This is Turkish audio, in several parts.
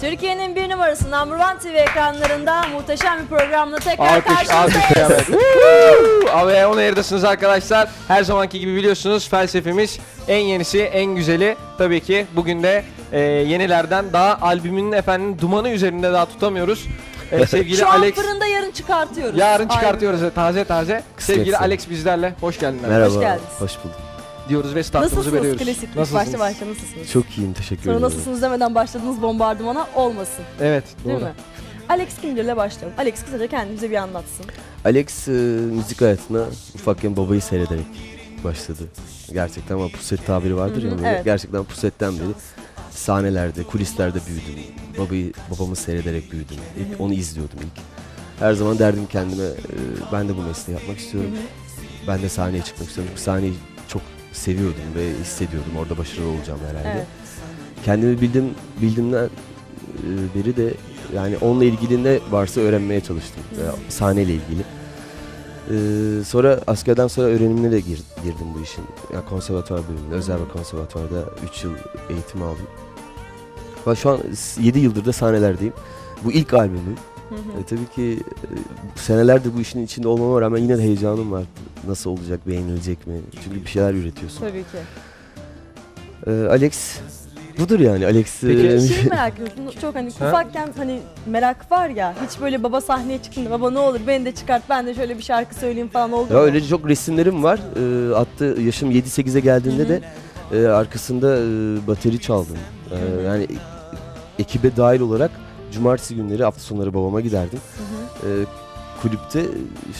Türkiye'nin bir numarası Number One TV ekranlarında muhteşem bir programla tekrar Alkış, alkış. karşınızdayız. evet. Woo! Abi on air'dasınız arkadaşlar. Her zamanki gibi biliyorsunuz felsefemiz en yenisi, en güzeli. Tabii ki bugün de e, yenilerden daha albümünün efendim dumanı üzerinde daha tutamıyoruz. E, sevgili Şu an Alex fırında yarın çıkartıyoruz. yarın çıkartıyoruz taze taze. Sevgili Kısmetse. Alex bizlerle. Hoş geldin. abi. Merhaba. Hoş geldiniz. Hoş bulduk. Diyoruz ve startımızı Nasılsınız veriyoruz. klasik? İlk Nasılsınız? başta başta nasılsınız? Çok iyiyim teşekkür Sonra ederim. nasılsınız demeden başladığınız bombardımana olmasın. Evet Değil doğru. mi? Alex kimdirle başlayalım. Alex kısaca kendimize bir anlatsın. Alex e, müzik hayatına ufakken babayı seyrederek başladı. Gerçekten ama puset tabiri vardır Hı hı, ya. böyle. evet. Gerçekten pusetten beri sahnelerde, kulislerde büyüdüm. Babayı, babamı seyrederek büyüdüm. İlk onu izliyordum ilk. Her zaman derdim kendime e, ben de bu mesleği yapmak istiyorum. Ben de sahneye çıkmak istiyorum. Çünkü sahneyi seviyordum ve hissediyordum. Orada başarılı olacağım herhalde. Evet. Kendimi bildim bildimden e, beri de yani onunla ilgili ne varsa öğrenmeye çalıştım. Veya sahneyle ilgili. Ee, sonra askerden sonra öğrenimine de gir- girdim bu işin. Yani konservatuvar bölümünde, özel bir konservatuvarda 3 yıl eğitim aldım. Ve şu an 7 yıldır da sahnelerdeyim. Bu ilk albümüm. Hı hı. E, tabii ki e, senelerdir bu işin içinde olmama rağmen yine de heyecanım var. Nasıl olacak, beğenilecek mi? Çünkü bir şeyler üretiyorsun. Tabii ki. Ee, Alex budur yani. Alex Peki, e, Şey merak ediyorum. Çok hani Ha? ufakken hani merak var ya. Hiç böyle baba sahneye çıktığında baba ne olur beni de çıkart ben de şöyle bir şarkı söyleyeyim falan oldu Ya mu? öyle çok resimlerim var. Ee, hatta yaşım 7-8'e geldiğinde Hı hı. de e, arkasında e, bateri çaldım. Hı. yani e- ekibe dahil olarak cumartesi günleri hafta sonları babama giderdim. Hı hı. Ee, kulüpte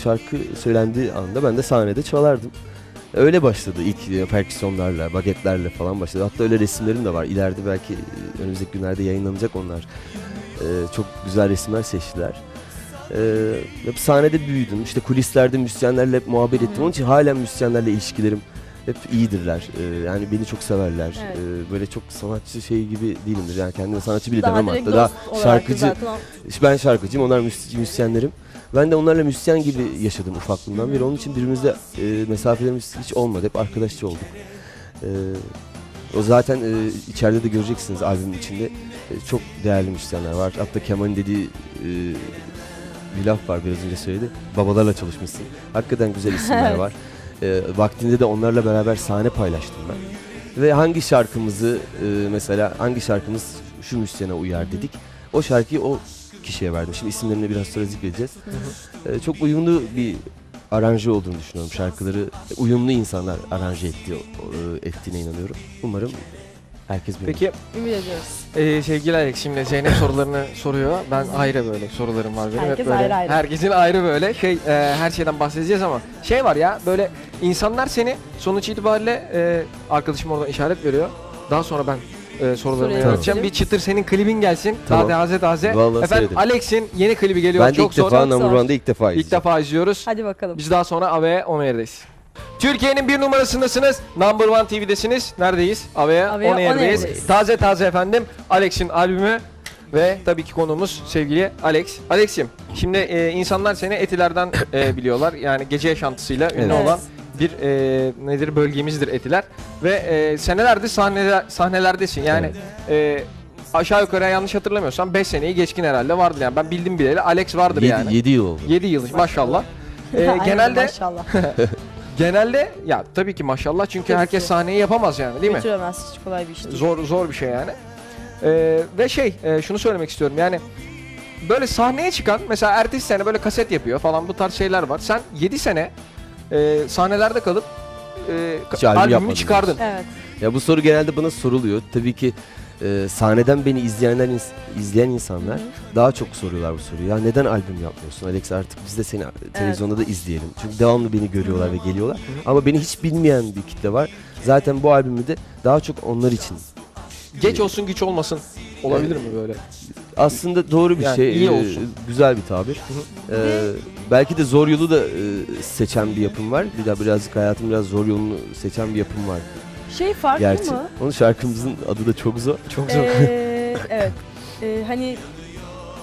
şarkı söylendiği anda ben de sahnede çalardım. Öyle başladı ilk e, perküsyonlarla, bagetlerle falan başladı. Hatta öyle resimlerim de var. İleride belki e, önümüzdeki günlerde yayınlanacak onlar. Ee, çok güzel resimler seçtiler. Ee, hep sahnede büyüdüm. İşte kulislerde müzisyenlerle hep muhabbet ettim. Onun için halen müzisyenlerle ilişkilerim hep iyidirler. Ee, yani beni çok severler. Evet. Ee, böyle çok sanatçı şey gibi değilimdir. Yani kendime sanatçı bile Daha demem hatta. Daha şarkıcı zaten ben şarkıcıyım, onlar müzisyenlerim. Ben de onlarla müzisyen gibi yaşadım ufaklığımdan beri. Onun için birbirimizle e, mesafelerimiz hiç olmadı. Hep arkadaşça olduk. E, o zaten e, içeride de göreceksiniz albümün içinde. E, çok değerli müzisyenler var. Hatta Kemal'in dediği e, bir laf var biraz önce söyledi. Babalarla çalışmışsın. Hakikaten güzel isimler var. E, vaktinde de onlarla beraber sahne paylaştım ben. Ve hangi şarkımızı e, mesela hangi şarkımız şu müzisyene uyar dedik. O şarkıyı o kişiye verdim. Şimdi isimlerini biraz sonra zikredeceğiz. E, çok uyumlu bir aranje olduğunu düşünüyorum. Şarkıları uyumlu insanlar aranje etti, e, ettiğine inanıyorum. Umarım herkes benim. Peki Ümit ediyoruz. e, sevgili Alex şimdi Zeynep sorularını soruyor. Ben ayrı böyle sorularım var benim. Hep Herkes böyle, ayrı ayrı. Herkesin ayrı böyle şey e, her şeyden bahsedeceğiz ama şey var ya böyle insanlar seni sonuç itibariyle e, arkadaşım oradan işaret veriyor. Daha sonra ben e, sorularımı Soruya yöneteceğim. Bir çıtır senin klibin gelsin. Tamam. Daha taze taze. Vallahi Efendim. Alex'in yeni klibi geliyor. ben de Çok ilk zor. defa Çok Number zor. One'da ilk defa İlk izleyeceğim. defa izliyoruz. Hadi bakalım. Biz daha sonra AVE On Air'deyiz. Türkiye'nin bir numarasındasınız. Number One TV'desiniz. Neredeyiz? AVE AVE On On Air'deyiz. Air'deyiz. Taze taze efendim. Alex'in albümü ve tabii ki konuğumuz sevgili Alex. Alex'im şimdi e, insanlar seni Etiler'den e, biliyorlar. Yani gece yaşantısıyla ünlü Evet. olan bir e, nedir bölgemizdir Etiler. Ve e, senelerdir sahneler, sahnelerdesin. Yani e, aşağı yukarı yanlış hatırlamıyorsam 5 seneyi geçkin herhalde vardır yani. Ben bildim bileli Alex vardır 7, yani. 7 yıl oldu. 7 yıl maşallah. E, Aynen, genelde Maşallah. Genelde ya tabii ki maşallah çünkü herkes sahneyi yapamaz yani değil mi? Götüremez hiç kolay bir iş değil. Zor zor bir şey yani. Ee, ve şey e, şunu söylemek istiyorum yani böyle sahneye çıkan mesela ertesi sene böyle kaset yapıyor falan bu tarz şeyler var. Sen 7 sene e, sahnelerde kalıp e, Hiç albüm albümünü yapmadın çıkardın. Evet. Ya bu soru genelde bana soruluyor. Tabii ki e, sahneden beni izleyenler izleyen insanlar Hı daha çok soruyorlar bu soruyu. Ya neden albüm yapmıyorsun Alex artık biz de seni televizyonda da izleyelim. Çünkü devamlı beni görüyorlar ve geliyorlar. Ama beni hiç bilmeyen bir kitle var. Zaten bu albümü de daha çok onlar için. Geç olsun güç olmasın olabilir mi böyle? Aslında doğru bir Yani şey. iyi e, olsun. güzel bir tabir. Hı E, belki de zor yolu da e, seçen bir yapım var. Bir daha birazcık hayatım biraz zor yolunu seçen bir yapım var. Şey farklı Gerçi. mı? Onun şarkımızın adı da çok zor. Çok zor. Ee, evet. Ee, hani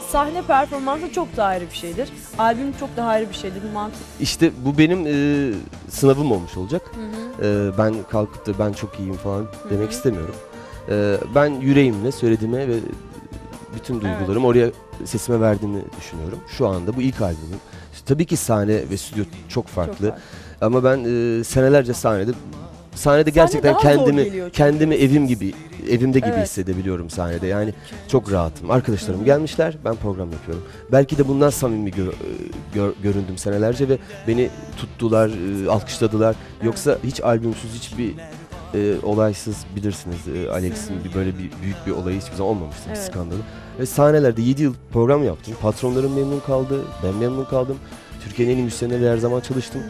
sahne performansı çok daha ayrı bir şeydir. Albüm çok daha ayrı bir şeydir. Mantık. İşte bu benim e, sınavım olmuş olacak. Hı hı. E, ben kalkıp da ben çok iyiyim falan demek hı. istemiyorum. E, ben yüreğimle söylediğime ve bütün duygularımı oraya sesime verdiğimi düşünüyorum. Şu anda bu ilk albümüm. Tabii ki sahne ve stüdyo çok farklı. Çok Ama ben e, senelerce sahnede sahnede gerçekten daha zor kendimi geliyor çünkü. kendimi evim gibi evimde gibi Evet. hissedebiliyorum sahnede. Yani çok rahatım. Arkadaşlarım gelmişler, ben program yapıyorum. Belki de bundan samimi gör- gör- göründüm senelerce ve beni tuttular, e, alkışladılar. Yoksa hiç albümsüz, hiçbir e, olaysız bilirsiniz. E, Alex'in bir böyle bir büyük bir olayı hiçbir zaman olmamıştı, bir Evet. skandalı. Ve sahnelerde 7 yıl program yaptım. Patronlarım memnun kaldı, ben memnun kaldım. Türkiye'nin en iyi müzisyenleriyle her zaman çalıştım.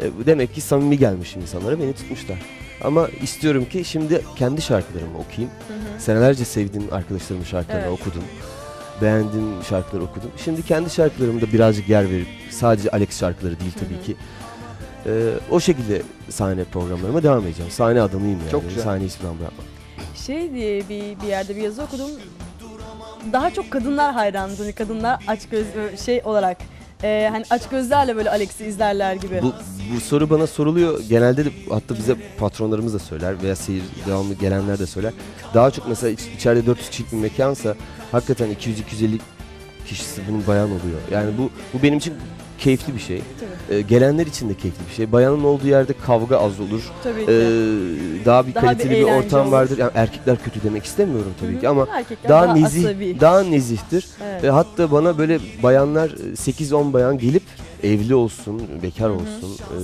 E, demek ki samimi gelmişim insanlara, beni tutmuşlar. Ama istiyorum ki şimdi kendi şarkılarımı okuyayım. Senelerce sevdiğim arkadaşlarımın şarkılarını Evet. okudum. Beğendiğim şarkıları okudum. Şimdi kendi şarkılarımı da birazcık yer verip sadece Alex şarkıları değil tabii Hı hı. ki. e, o şekilde sahne programlarıma devam edeceğim. Sahne adamıyım yani. Çok güzel. Sahneyi hiçbir zaman bırakmam. Şey diye bir, bir yerde bir yazı okudum. Daha çok kadınlar hayrandı. Hani kadınlar aç göz şey olarak e, hani aç gözlerle böyle Alex'i izlerler gibi. Bu, bu soru bana soruluyor. Genelde de hatta bize patronlarımız da söyler veya seyir devamlı gelenler de söyler. Daha çok mesela iç- içeride 400 kişilik bir mekansa hakikaten 200-250 kişisi bunun bayan oluyor. Yani bu bu benim için keyifli bir şey. Tabii. Ee, gelenler için de keyifli bir şey. Bayanın olduğu yerde kavga az olur. Tabii Ee, ki. daha bir Daha bir kaliteli bir, eğlence ortam olur. vardır. Yani erkekler kötü demek istemiyorum tabii Hı hı. ki ama Erkekler daha, daha nezih, asabi. daha nezihtir. Evet. Ve hatta bana böyle bayanlar e, 8-10 bayan gelip evli olsun, bekar olsun e,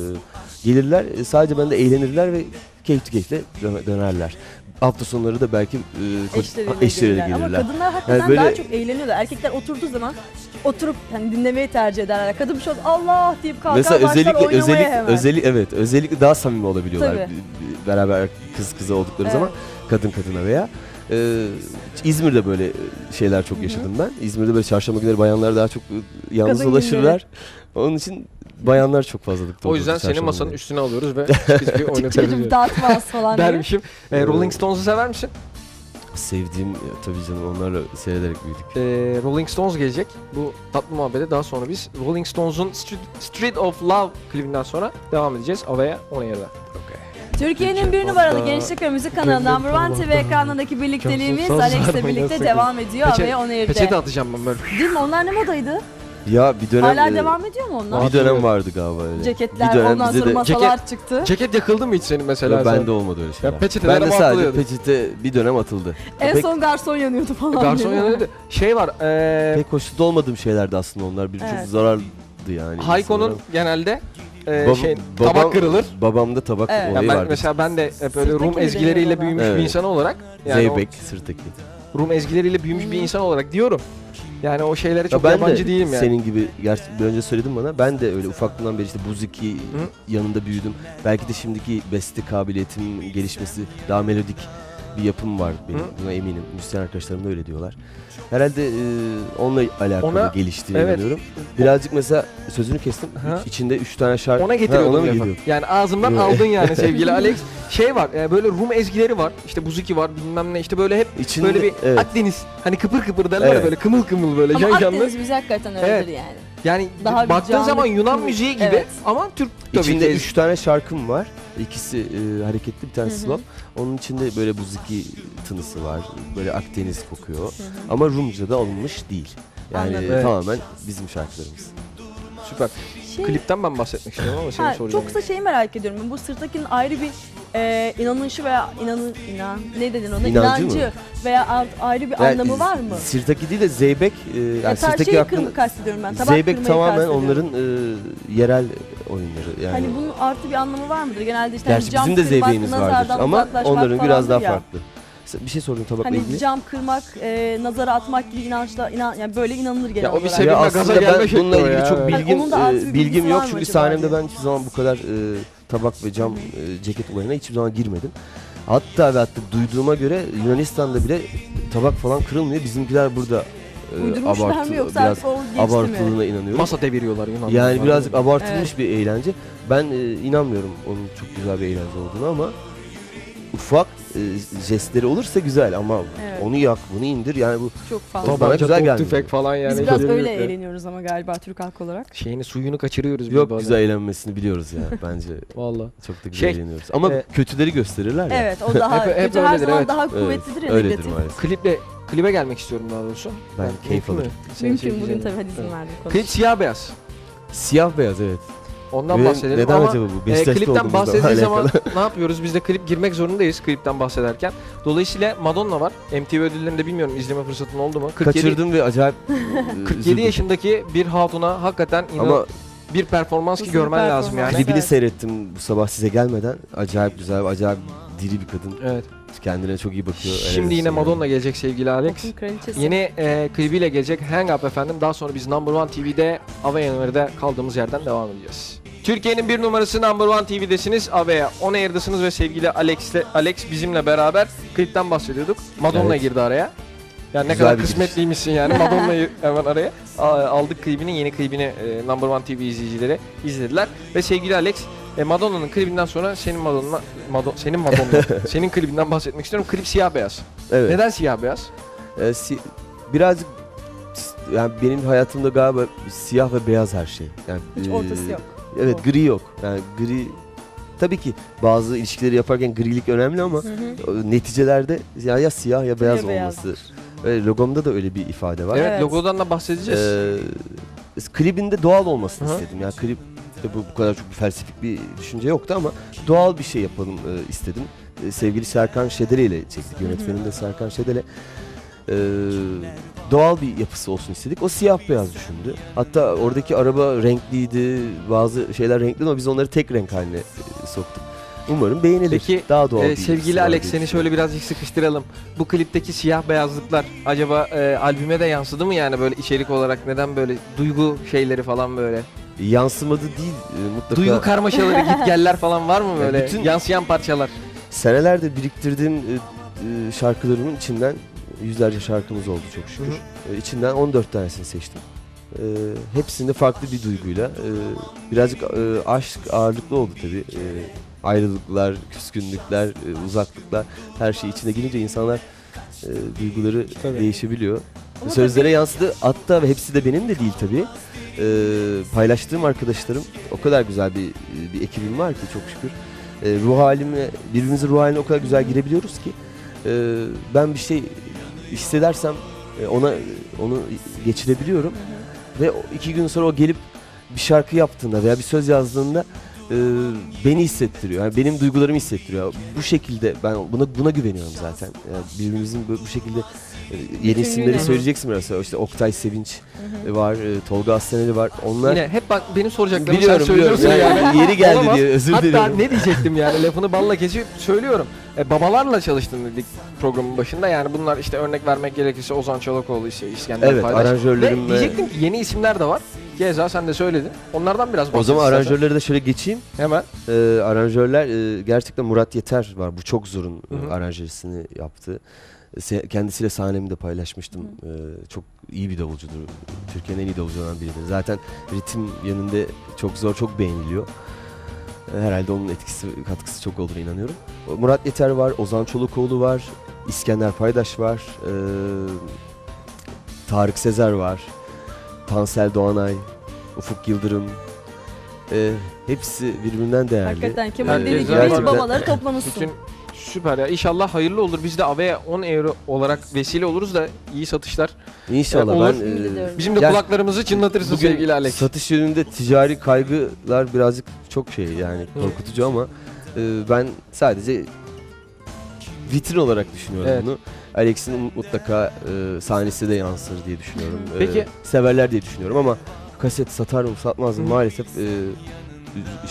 gelirler. E, sadece bende eğlenirler ve keyifli keyifle dö- dönerler. Hafta sonları da belki e, Eşleriyle, eşleriyle gelirler. Ama gelirler. kadınlar hakikaten Yani böyle- daha çok eğleniyorlar. Erkekler oturduğu zaman oturup hani dinlemeyi tercih ederler. Kadın bir şey oldu Allah deyip kalkar Mesela özellikle özellikle hemen. özellikle evet özellikle daha samimi olabiliyorlar Tabii. Beraber kız kıza oldukları Evet. zaman kadın kadına veya e, İzmir'de böyle şeyler çok yaşadım ben. İzmir'de böyle çarşamba günleri bayanlar daha çok e, yalnız Kadın dolaşırlar. Onun için bayanlar çok fazlalıkta O yüzden senin çarşamba masanın günleri. üstüne alıyoruz ve biz bir Çocuğum oynatabiliriz. dağıtmaz falan diye. Dermişim. E, Rolling Stones'u sever misin? sevdiğim e, tabii canım onlarla seyrederek büyüdük. E, Rolling Stones gelecek. Bu tatlı muhabbete daha sonra biz Rolling Stones'un Street, Street of Love klibinden sonra devam edeceğiz. Avaya on air'da. Türkiye'nin bir numaralı gençlik ve müzik kanalı Number One TV ekranındaki birlikteliğimiz Alex'le birlikte devam ediyor Peçe- ve on Peçete air'de. atacağım ben böyle. Değil mi? Onlar ne modaydı? Ya bir dönem Hala e, devam ediyor mu onlar? bir dönem vardı galiba öyle. Ceketler, bir dönem ondan bize sonra de masalar çıktı. Ceket yakıldı mı hiç senin mesela? Yok, sen? bende olmadı öyle şeyler. peçetelere ben de sadece bağlıyordun. peçete bir dönem atıldı. En Pek- son garson yanıyordu falan. Garson diye. yanında şey var. E, Pek hoşnut olmadığım şeylerdi aslında onlar. Bir çok Evet. zarardı yani. Hayko'nun insanlara. genelde e, Bab- şey, babam- tabak kırılır. Babamda tabak Evet. olayı Ya ben vardı. mesela ben de hep böyle Rum mi ezgileriyle deniyor ona? büyümüş Evet. bir insan olarak yani o Zeybek, sırtaki. Rum ezgileriyle büyümüş bir insan olarak diyorum. Yani o şeylere çok Ya ben yabancı de değilim yani. senin gibi gerçi bir önce söyledim bana. Ben de öyle ufaklığından beri işte buziki yanında büyüdüm. Belki de şimdiki beste kabiliyetimin gelişmesi daha melodik bir yapım var benim. Hı. Buna eminim. Müzisyen arkadaşlarım da öyle diyorlar. Herhalde e, onunla alakalı Ona- geliştiğini evet. inanıyorum. Birazcık mesela sözünü kestim. Hı. İç- içinde üç tane şarkı. Ona Ha, getiriyordum ona mı lafı. geliyor? Yani ağzımdan Evet. aldın yani sevgili Alex. Şey var e, böyle Rum ezgileri var. İşte buzuki var bilmem ne işte böyle hep İçinde, böyle bir evet. Akdeniz hani kıpır kıpır derler ya Evet. böyle kımıl kımıl böyle Ama can canlı. Akdeniz müziği hakikaten öyledir Evet. yani. Yani Daha bir baktığın canlı, zaman Yunan müziği gibi Evet. ama Türk tabii İçinde üç tane şarkım var. İkisi e, hareketli bir tanesi slow. Onun içinde böyle buziki tınısı var. Böyle Akdeniz kokuyor. Ama Rumca'da alınmış değil. Yani Anladım. Evet. tamamen bizim şarkılarımız. Süper. Şey, Klipten ben bahsetmek istiyorum ama senin ha, çok kısa şeyi merak ediyorum. Ben Bu sırttakinin ayrı bir e, inanışı veya inanın inan ne dedin ona İnancı mı? inancı veya a- ayrı bir Yani anlamı var mı? Sirtaki değil de Zeybek. E, Ya yani tar- Sirtaki şeyi hakkında- kırmı kastediyorum ben. Tabak Zeybek kırmayı tamamen kastediyorum. onların e, yerel oyunları. Yani Hani bunun artı bir anlamı var mıdır? Genelde işte Gerçi hani cam bizim de kırmak, vardır nazardan ama uzaklaşmak onların biraz daha falandır ya. farklı. Bir şey sordum tabakla Hani ilgili. cam kırmak, e, nazara atmak gibi inançla inan yani böyle inanılır genel Ya o bir olarak. sebeple Ya gaza aslında gelme ben şekli bununla o ilgili ya. çok Hani bilgim onun da az e, bir bilgim bilgisi yok var mı çünkü acaba sahnemde diye. ben hiçbir zaman bu kadar e, tabak ve cam e, ceket olayına hiçbir zaman girmedim. Hatta ve hatta duyduğuma göre Yunanistan'da bile tabak falan kırılmıyor. Bizimkiler burada e, Uydurmuşlar mı abartılı, yoksa biraz o geçti mi? abartıldığına inanıyorum. Masa deviriyorlar Yunan. Yani birazcık abartılmış Evet. bir eğlence. Ben e, inanmıyorum onun çok güzel bir eğlence olduğunu ama ufak e, jestleri olursa güzel ama Evet. onu yak, bunu indir yani bu Çok fazla. Bana Tabanca, güzel top, gelmiyor. tüfek falan yani. Biz biraz Şeyleri öyle yok ya. eğleniyoruz ama galiba Türk halkı olarak. Şeyini suyunu kaçırıyoruz biz yok bazen. güzel eğlenmesini biliyoruz ya bence. Valla. Çok da güzel Şey, eğleniyoruz. Ama e, kötüleri gösterirler ya. Evet o daha Hep- hep kötü her öyledir, zaman evet. daha Evet, kuvvetlidir ya Öyledir negatif. maalesef. Kliple klibe gelmek istiyorum daha doğrusu. Ben keyif mümkün mü? alırım. Senin Mümkün bugün tabii hadi izin verdim. Klip siyah beyaz. Siyah beyaz evet. Ondan Ve bahsedelim neden ama acaba bu? e, Beşiktaşlı klipten olduğumuzla bahsedildiği zaman alakalı. ne yapıyoruz? Biz de klip girmek zorundayız klipten bahsederken. Dolayısıyla Madonna var. MTV ödüllerinde bilmiyorum izleme fırsatın oldu mu? 47, Kaçırdım ve acayip e, 47 üzüldüm. yaşındaki bir hatuna hakikaten inan Ama bir performans ki Nasıl bir görmen lazım performans? yani. klibini Evet. seyrettim bu sabah size gelmeden. Acayip güzel, acayip diri bir kadın. Evet. Kendine çok iyi bakıyor. Şimdi yine Madonna gelecek sevgili Alex. Kraliçesi. Yeni e, klibiyle gelecek Hang Up efendim. Daha sonra biz Number One TV'de Aveyanır'da kaldığımız yerden devam edeceğiz. Türkiye'nin bir numarası Number One TV'desiniz. Aveya On Air'dasınız ve sevgili Alex'le Alex bizimle beraber klipten bahsediyorduk. Madonna Evet. girdi araya. Yani ne Güzel kadar bir kısmetliymişsin yani. Madonna'yı hemen araya A- aldık klibini, yeni klibini e, Number One TV izleyicileri izlediler. Ve sevgili Alex, e, Madonna'nın klibinden sonra senin Madonna, Mado- senin Madonna, senin klibinden bahsetmek istiyorum. Klip siyah beyaz. Evet. Neden siyah beyaz? Ee, si- birazcık s- yani benim hayatımda galiba siyah ve beyaz her şey. Yani Hiç e, ortası yok. Evet, gri yok. Yani gri tabii ki bazı ilişkileri yaparken grilik önemli ama Hı hı. neticelerde ya, ya siyah ya beyaz Ya beyaz. olması. Ve logomda da öyle bir ifade var. Evet, Evet. logodan da bahsedeceğiz. Ee, klibinde doğal olmasını Hı hı. istedim. Yani klip bu, bu kadar çok bir felsefik bir düşünce yoktu ama doğal bir şey yapalım e, istedim. E, sevgili Serkan Şedele ile çektik. Yönetmenim de Serkan Şedele. Ee, doğal bir yapısı olsun istedik. O siyah beyaz düşündü. Hatta oradaki araba renkliydi. Bazı şeyler renkli ama biz onları tek renk haline e, soktuk. Umarım beğenilir. Peki, Daha doğal yapısı sevgili Alex seni şöyle birazcık sıkıştıralım. Bu klipteki siyah beyazlıklar acaba e, albüme de yansıdı mı yani böyle içerik olarak neden böyle duygu şeyleri falan böyle? yansımadı değil e, mutlaka. Duygu karmaşaları git geller falan var mı böyle bütün- yansıyan parçalar? Senelerdir biriktirdiğim e, e, şarkılarımın içinden yüzlerce şarkımız oldu çok şükür. Hı E, içinden 14 tanesini seçtim. E, hepsinde farklı bir duyguyla. e, birazcık e, aşk ağırlıklı oldu tabii. E, ayrılıklar, küskünlükler, e, uzaklıklar her şey içine girince insanlar e, duyguları Tabii. değişebiliyor. Ama Sözlere yansıdı. Hatta ve hepsi de benim de değil tabii. E, paylaştığım arkadaşlarım o kadar güzel bir bir ekibim var ki çok şükür. E, ruh halime, birbirimizin ruh haline o kadar güzel girebiliyoruz ki e, ben bir şey hissedersem e, ona onu geçirebiliyorum ve o iki gün sonra o gelip bir şarkı yaptığında veya bir söz yazdığında e, beni hissettiriyor. Yani benim duygularımı hissettiriyor. Bu şekilde ben buna buna güveniyorum zaten. Yani birbirimizin bu bu şekilde e, yeni Bütün isimleri gün- söyleyeceksin mesela. İşte Oktay Sevinç Hı hı. var, e, Tolga Aslaneli var. Onlar Yine hep bak benim soracaklarımı biliyorum sen biliyorum. söylüyorsun yani. Yani yeri geldi Olamaz. diye özür Hatta dilerim. ne diyecektim yani lafını balla kesip söylüyorum. E, babalarla çalıştın dedik programın başında yani bunlar işte örnek vermek gerekirse Ozan Çolakoğlu işte İskender Evet, Paydaş. aranjörlerim Ve ve- diyecektim ki yeni isimler de var. Keza sen de söyledin. Onlardan biraz O bahset zaman istersen. aranjörlere de şöyle geçeyim. Hemen. Ee, aranjörler e, gerçekten Murat Yeter var. Bu çok zorun Hı hı. e, aranjesini yaptı. Se- kendisiyle sahnemi de paylaşmıştım. Ee, çok iyi bir davulcudur. Türkiye'nin en iyi davulcularından biridir. Zaten ritim yönünde çok zor, çok beğeniliyor. Ee, Herhalde onun etkisi, katkısı çok olduğuna inanıyorum. Murat Yeter var, Ozan Çolukoğlu var, İskender Paydaş var, ee, Tarık Sezer var, Tansel Doğanay, Ufuk Yıldırım. Ee, hepsi birbirinden değerli. Hakikaten Kemal Yani babaları toplamışsın. Bütün süper ya. İnşallah hayırlı olur. Biz de Ave 10 euro olarak vesile oluruz da iyi satışlar. İnşallah Ee, olur. ben e. Bizim de Ya, kulaklarımızı çınlatırsın bugün sevgili Alex. satış yönünde ticari kaygılar birazcık çok şey yani korkutucu ama e, ben sadece vitrin olarak düşünüyorum Evet. bunu. Alex'in mutlaka e, sahnesi de yansır diye düşünüyorum. E, Peki. severler diye düşünüyorum ama kaset satar mı satmaz mı Hı. maalesef e,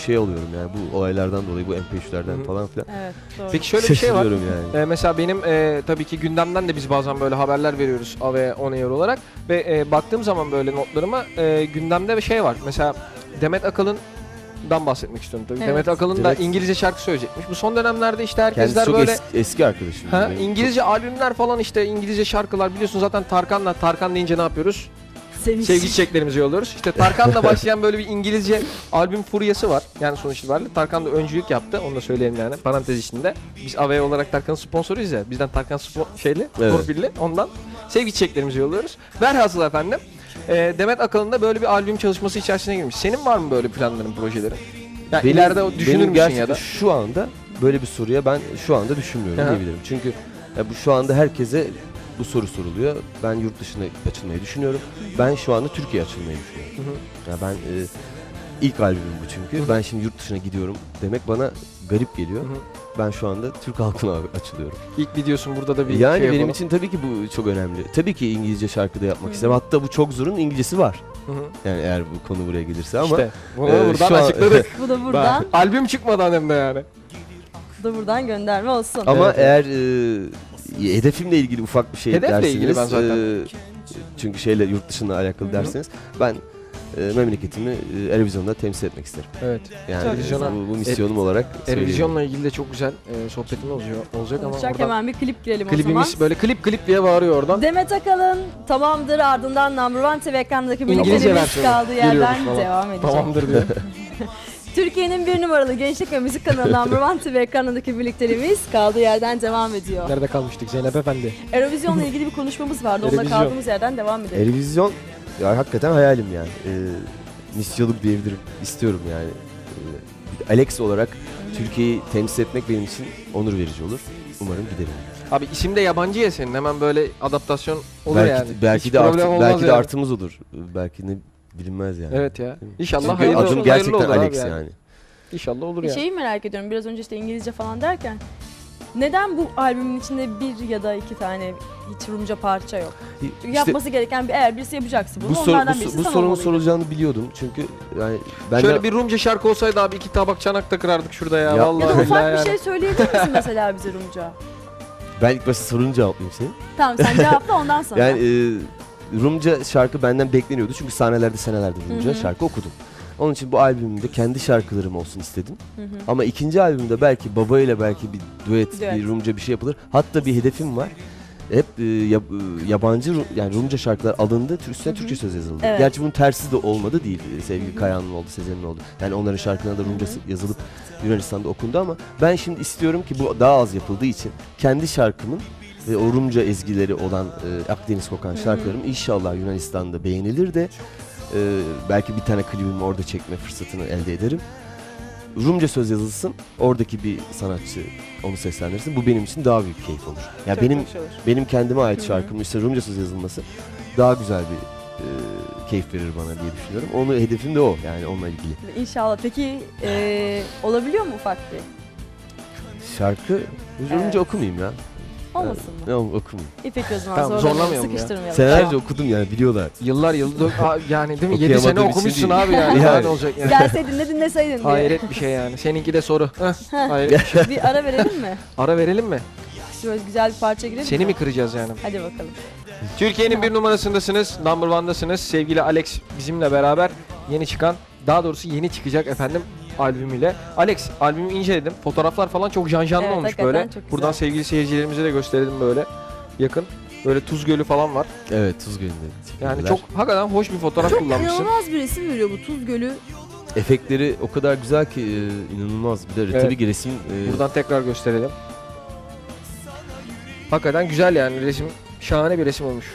şey oluyorum yani bu olaylardan dolayı bu MP3'lerden Hı. falan filan. Evet doğru. Peki şöyle bir şey var. Yani. Ee, mesela benim e, tabii ki gündemden de biz bazen böyle haberler veriyoruz AVE On Air olarak ve e, baktığım zaman böyle notlarıma e, gündemde bir şey var. Mesela Demet Akalın'dan bahsetmek istiyorum tabii. Evet. Demet Akalın da İngilizce şarkı söyleyecekmiş. Bu son dönemlerde işte Kendisi herkesler çok böyle es- eski arkadaşım. ha. İngilizce albümler falan işte İngilizce şarkılar biliyorsun zaten Tarkan'la Tarkan deyince ne yapıyoruz? Sevinç. Sevgi çiçeklerimizi yolluyoruz. İşte Tarkan'la başlayan böyle bir İngilizce albüm furyası var. Yani sonuç itibariyle Tarkan da öncülük yaptı. Onu da söyleyelim yani parantez içinde. Biz AVE olarak Tarkan'ın sponsoruyuz ya. Bizden Tarkan spo- şeyli, Evet. profilli. Ondan sevgi çiçeklerimizi yolluyoruz. Velhasıl efendim. e, Demet Akalın da böyle bir albüm çalışması içerisine girmiş. Senin var mı böyle planların, projelerin? Yani Benim- ileride düşünür benim müsün ya da? Şu anda böyle bir soruya ben şu anda düşünmüyorum Aha. diyebilirim. Çünkü ya bu şu anda herkese bu soru soruluyor. Ben yurt dışına açılmayı düşünüyorum. Ben şu anda Türkiye açılmayı düşünüyorum. Hı hı. Ya ben e, ilk albümüm bu çünkü. Hı hı. Ben şimdi yurt dışına gidiyorum demek bana garip geliyor. Hı hı. Ben şu anda Türk halkına açılıyorum. İlk videosun burada da bir yani şey benim yapalım. için tabii ki bu çok önemli. Tabii ki İngilizce şarkı da yapmak isterim. Hatta bu çok zorun İngilizcesi var. Hı hı. Yani eğer bu konu buraya gelirse ama işte bunu e, buradan şu an- açıkladık. Bu da buradan, Ben- albüm çıkmadan hem de yani. bu da buradan gönderme olsun. ama Evet, eğer e, hedefimle ilgili ufak bir şey Hedefle derseniz ilgili ben zaten. e, çünkü şeyle yurt dışına alakalı Hı hı. derseniz ben e, memleketimi e, Eurovision'da temsil etmek isterim. Evet. Yani Çok bu, bu misyonum olarak söyleyeyim. Eurovision'la ilgili de çok güzel e, sohbetimiz olacak, olacak ama oradan hemen bir klip girelim o zaman. klibimiz böyle klip klip diye bağırıyor oradan. Demet Akalın tamamdır ardından Number One TV ekranındaki İngilizce birliklerimiz versiyonu kaldığı yerden devam edeceğim. Tamamdır diye. Türkiye'nin bir numaralı gençlik ve müzik kanalı Number One TV ekranındaki birliklerimiz kaldığı yerden devam ediyor. Nerede kalmıştık Zeynep Efendi? Eurovision'la ilgili bir konuşmamız vardı. Onunla Eurovision. kaldığımız yerden devam edelim. Televizyon ya hakikaten hayalim yani. E, misyonluk diyebilirim. İstiyorum yani. E, Alex olarak Türkiye'yi temsil etmek benim için onur verici olur. Umarım giderim. Abi isim de yabancı ya senin hemen böyle adaptasyon olur belki yani. belki Hiç de artı, belki de yani. artımız olur. Belki ne bilinmez yani. Evet ya. İnşallah Çünkü hayırlı, adım hayırlı gerçekten olur abi Alex yani. yani. İnşallah olur Bir ya. şeyi merak ediyorum. Biraz önce işte İngilizce falan derken neden bu albümün içinde bir ya da iki tane hiç Rumca parça yok? Çünkü İşte yapması gereken bir eğer birisi yapacaksa bunu bu, soru, onlardan bu, birisi bu sen sorunun sorulacağını biliyordum çünkü yani ben Şöyle de bir Rumca şarkı olsaydı abi iki tabak çanak da kırardık şurada ya. Ya- Vallahi Ya da ufak bir yani. şey söyleyebilir misin mesela bize Rumca? ben ilk başta sorunu cevaplayayım senin. Tamam sen cevapla ondan sonra. Yani e, Rumca şarkı benden bekleniyordu çünkü sahnelerde senelerdir Rumca Hı hı. şarkı okudum. Onun için bu albümümde kendi şarkılarım olsun istedim. Hı hı. Ama ikinci albümde belki baba ile belki bir duet, Düet. bir Rumca bir şey yapılır. Hatta bir hedefim var. Hep e, e, yabancı yani Rumca şarkılar alındı, üstüne Hı hı. Türkçe söz yazıldı. Evet. Gerçi bunun tersi de olmadı değil. Sevgili. Kayahan'ın oldu, Sezen'in oldu. Yani onların şarkılarına da Rumca Hı hı. yazılıp Yunanistan'da okundu ama ben şimdi istiyorum ki bu daha az yapıldığı için kendi şarkımın ve o Rumca ezgileri olan e, Akdeniz kokan şarkılarım inşallah Yunanistan'da beğenilir de e, belki bir tane klibimi orada çekme fırsatını elde ederim. Rumca söz yazılsın, oradaki bir sanatçı onu seslendirsin. Bu benim için daha büyük keyif olur. Ya Çok benim olur. benim kendime ait şarkım işte Rumca söz yazılması daha güzel bir e, keyif verir bana diye düşünüyorum. Onu hedefim de o yani onunla ilgili. İnşallah. Peki e, olabiliyor mu ufak bir? Şarkı Rumca Evet. okumayayım ya. Olmasın mı? Yok okumayayım. İyi peki o zaman Tamam, zorlamayalım, zorlamayalım ya. sıkıştırmayalım. Senelerce okudum yani biliyorlar. Yıllar yıllar Aa, yani değil mi? 7 sene Okuyamadığım için okumuşsun değil. abi yani. Yani. Ne olacak yani? Gelseydin de dinleseydin diye. Hayret bir şey yani. Seninki de soru. Heh, hayret. bir ara verelim mi? Ara verelim mi? Şöyle güzel bir parça girelim Seni mi kıracağız yani? Hadi bakalım. Türkiye'nin bir numarasındasınız. Number one'dasınız. Sevgili Alex bizimle beraber yeni çıkan, daha doğrusu yeni çıkacak efendim albümüyle. Alex albümü inceledim. Fotoğraflar falan çok janjanlı Evet, olmuş hakikaten böyle. çok güzel. Buradan sevgili seyircilerimize de gösterelim böyle yakın. Böyle Tuz Gölü falan var. Evet Tuz Gölü'nde. Yani çok hakikaten hoş bir fotoğraf Çok kullanmışsın. inanılmaz bir resim veriyor bu Tuz Gölü. Efektleri o kadar güzel ki e, inanılmaz. Bir de Evet. tabii ki resim e, Buradan tekrar gösterelim. Hakikaten güzel yani resim. Şahane bir resim olmuş.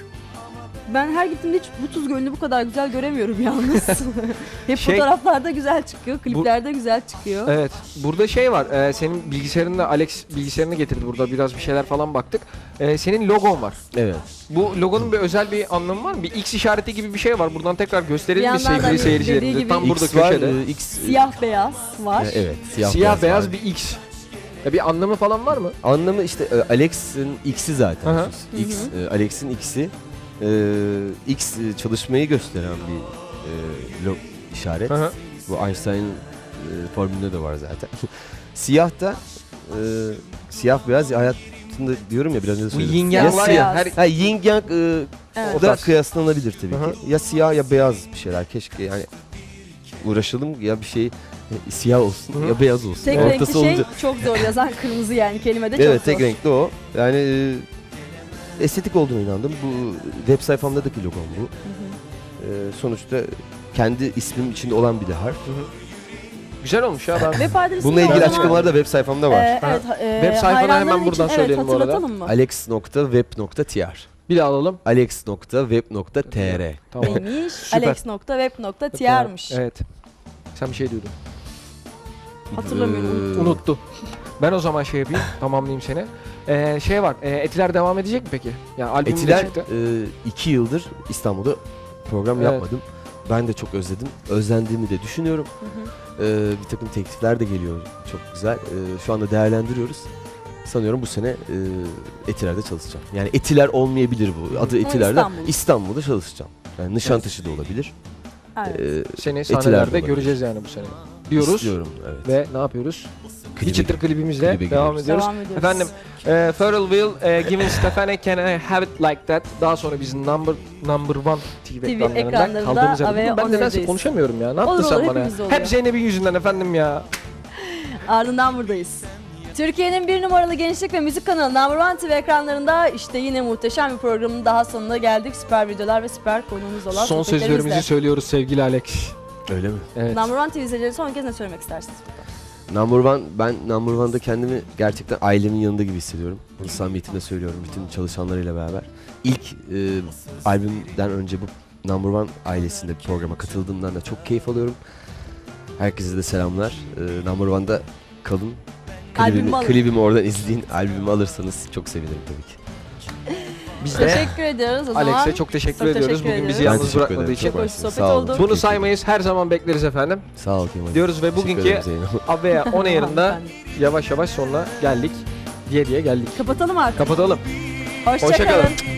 Ben her gittiğimde hiç bu Tuz Gölü'nü bu kadar güzel göremiyorum yalnız. Hep Şey- fotoğraflarda güzel çıkıyor, kliplerde güzel çıkıyor. Evet. Burada şey var. e, senin bilgisayarında Alex bilgisayarını getirdi burada biraz bir şeyler falan baktık. E, senin logon var. evet. Bu logonun bir özel bir anlamı var mı? Bir X işareti gibi bir şey var. Buradan tekrar gösterelim Bir mi yandan da sevgili hani seyircilerimize? gibi- Tam burada X var, köşede. e, X Siyah beyaz var. e, evet, siyah, Siyah, beyaz, var. bir X. Ya bir anlamı falan var mı? Anlamı işte e, Alex'in X'i zaten. Hı hı. X, e, Alex'in X'i. E, X e, çalışmayı gösteren bir e, lo- işaret. Hı hı. Bu Einstein'ın e, formülünde de var zaten. siyah da e, siyah beyaz ya hayatında diyorum ya biraz önce Bu söyledim. yin Ya yang var ya. siyah. Her... Ha, yin yang e, Evet. o da kıyaslanabilir tabii Hı hı. ki. Ya siyah ya beyaz bir şeyler. Keşke yani uğraşalım ya bir şey e, siyah olsun Hı hı. ya beyaz olsun. Tek Ortası renkli şey olunca- çok zor yazan kırmızı yani kelimede Evet çok tek zor. renkli o. Yani e, estetik olduğunu inandım. Bu web sayfamdaki logom bu. Hı hı. E, sonuçta kendi ismim içinde olan bir de harf. Güzel olmuş ya ben. Web adresini Bununla ilgili açıklamalar da web sayfamda var. e, evet, e, Web sayfanı hemen buradan için, söyleyelim evet, bu arada. alex.web.tr Bir daha alalım. alex.web.tr Tamam. Neymiş? Alex.web.tr'miş. Evet. Sen bir şey diyordun. Hatırlamıyorum, Ee, Unuttu. Ben o zaman şey yapayım, tamamlayayım seni. Ee, şey var. E, Etiler devam edecek mi peki? Ya albüm Etiler çıktı. e, iki yıldır İstanbul'da program Evet. yapmadım. Ben de çok özledim. Özlendiğimi de düşünüyorum. Hı hı. E, bir takım teklifler de geliyor. Çok güzel. E, şu anda değerlendiriyoruz. Sanıyorum bu sene e, Etiler'de çalışacağım. Yani Etiler olmayabilir bu. Adı Etiler'de. İstanbul. İstanbul'da çalışacağım. Yani Nişantaşı da olabilir. Evet. E, Seni sahnelerde göreceğiz yani bu sene. Diyoruz İstiyorum evet. ve ne yapıyoruz? Klibi- çıtır klibimizle klibe devam ediyoruz. Devam ediyoruz. Efendim, e, Pharrell Will, e, Given Stefani Can I Have It Like That. Daha sonra biz Number Number One TV, TV ekranlarında ekranlarında kaldığımız yerden. ve Ben nedense konuşamıyorum ya. Ne Olur, yaptın sen bana ya? hepimizde oluyor. Hep Zeynep'in yüzünden efendim ya. Ardından buradayız. Türkiye'nin bir numaralı gençlik ve müzik kanalı Number One TV ekranlarında işte yine muhteşem bir programın daha sonuna geldik. Süper videolar ve süper konuğumuz olan Son sözlerimizi söylüyoruz sevgili Alex. Öyle mi? Evet. Number One TV izleyicileri son kez ne söylemek istersiniz? Number One, ben Number One'da kendimi gerçekten ailemin yanında gibi hissediyorum. Bunu samimiyetimle söylüyorum bütün çalışanlarıyla beraber. İlk e, albümden önce bu Number One ailesinde bir programa katıldığımdan da çok keyif alıyorum. Herkese de selamlar. E, Number One'da kalın. Albümü Klibimi, alın. klibimi oradan izleyin. Albümü alırsanız çok sevinirim tabii ki. Biz de Teşekkür ediyoruz o zaman. Alex'e çok teşekkür Çok ediyoruz teşekkür bugün bizi ediyoruz. Ben yalnız teşekkür bırakmadığı ederim. için. Çok Hoş mersi. sohbet Sağ olun. oldu. Bunu saymayız her zaman bekleriz efendim. Sağ ol Kemal. Diyoruz ve Teşekkür bugünkü ederim Zeynep. Aveya on Air'ında Efendim. yavaş yavaş sonuna geldik. Diye diye geldik. Kapatalım artık. Kapatalım. Hoşça Hoşça kalın. kalın.